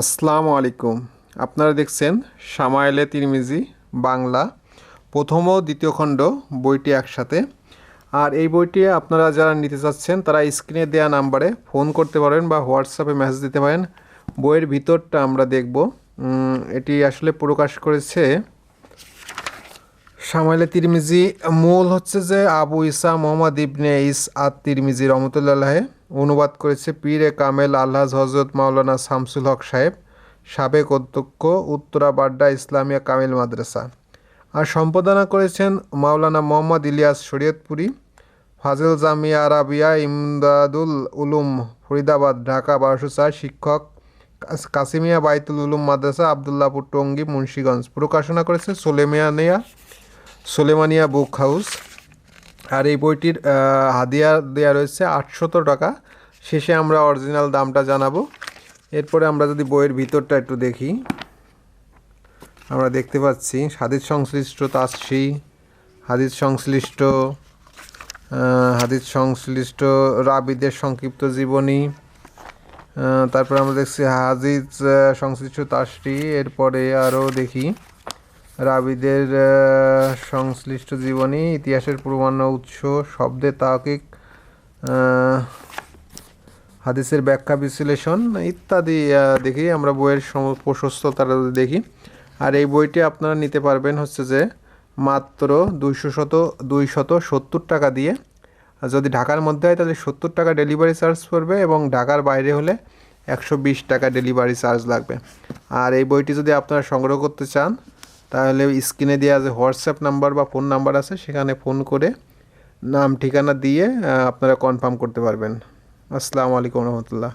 আসসালামু আলাইকুম। আপনারা দেখছেন সামাইলে তিরমিজি বাংলা প্রথম ও দ্বিতীয় খণ্ড বইটি একসাথে। আর এই বইটি আপনারা যারা নিতে চাচ্ছেন, তারা স্ক্রিনে দেওয়া নাম্বারে ফোন করতে পারেন বা হোয়াটসঅ্যাপে মেসেজ দিতে পারেন। বইয়ের ভিতরটা আমরা দেখব। এটি আসলে প্রকাশ করেছে সামাইলে তিরমিজি। মূল হচ্ছে যে আবু ইসা মোহাম্মদ ইবনে ইস আত তিরমিজি রহমতুল্লাহ অনুবাদ করেছে পীর কামেল আল্লাহ হজরত মাওলানা শামসুল হক সাহেব, সাবেক অধ্যক্ষ, উত্তরা বাড্ডা ইসলামিয়া কামিল মাদ্রাসা। আর সম্পাদনা করেছেন মাওলানা মোহাম্মদ ইলিয়াস শরীয়তপুরি, ফাজিল জামিয়া আরাবিয়া, ইমদাদুল উলুম ফরিদাবাদ, ঢাকা বারোশো চার শিক্ষক কাসিমিয়া বাইতুল উলুম মাদ্রাসা আবদুল্লাপুর টঙ্গী, মুন্সীগঞ্জ। প্রকাশনা করেছে সোলেমিয়ানিয়া সোলেমানিয়া বুক হাউস। আর এই বইটির হাদিয়া দেওয়া রয়েছে আটশত টাকা। শেষে আমরা অরিজিনাল দামটা জানাব। এরপরে আমরা যদি বইয়ের ভিতরটা একটু দেখি। আমরা দেখতে পাচ্ছি হাদিস সংশ্লিষ্ট তাসি হাদিস সংশ্লিষ্ট হাদিস সংশ্লিষ্ট রাবিদের সংক্ষিপ্ত জীবনী তারপরে আমরা দেখছি হাদিস সংশ্লিষ্ট তাসটি এরপরে আরও দেখি। রাবিদের সংশ্লিষ্ট জীবনী ইতিহাসের প্রমাণ ও উৎস শব্দে তাহকিক আহ, হাদিসের ব্যাখ্যা বিশ্লেষণ ইত্যাদি দেখি আমরা বইয়ের প্রশস্ততাটা দেখি। আর এই বইটি আপনারা নিতে পারবেন হচ্ছে যে মাত্র দুইশো শত দুইশত সত্তর টাকা দিয়ে। যদি ঢাকার মধ্যে হয় তাহলে সত্তর টাকা ডেলিভারি চার্জ পড়বে এবং ঢাকার বাইরে হলে একশো বিশ টাকা ডেলিভারি চার্জ লাগবে। আর এই বইটি যদি আপনারা সংগ্রহ করতে চান তাহলে স্ক্রিনে দেওয়া যে হোয়াটসঅ্যাপ নাম্বার বা ফোন নাম্বার আছে, সেখানে ফোন করে নাম, ঠিকানা দিয়ে আপনারা কনফার্ম করতে পারবেন। আসসালামু আলাইকুম রহমতুল্লাহ।